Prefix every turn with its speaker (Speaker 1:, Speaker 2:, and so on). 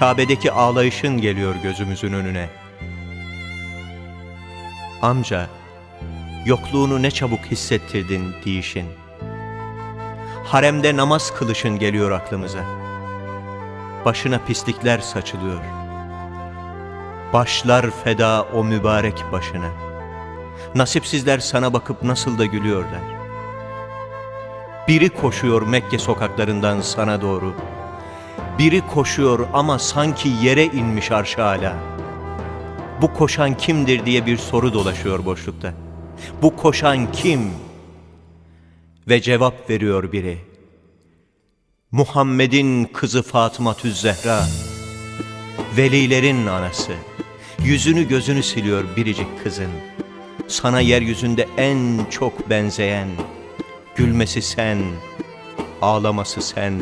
Speaker 1: Kabe'deki ağlayışın geliyor gözümüzün önüne. Amca, yokluğunu ne çabuk hissettirdin diyişin. Haremde namaz kılışın geliyor aklımıza. Başına pislikler saçılıyor. Başlar feda o mübarek başına. Nasipsizler sana bakıp nasıl da gülüyorlar. Biri koşuyor Mekke sokaklarından sana doğru. Biri koşuyor ama sanki yere inmiş arş âlâ. Bu koşan kimdir diye bir soru dolaşıyor boşlukta. Bu koşan kim? Ve cevap veriyor biri. Muhammed'in kızı Fatıma Zehra. Velilerin anası. Yüzünü gözünü siliyor biricik kızın. Sana yeryüzünde en çok benzeyen. Gülmesi sen, ağlaması sen.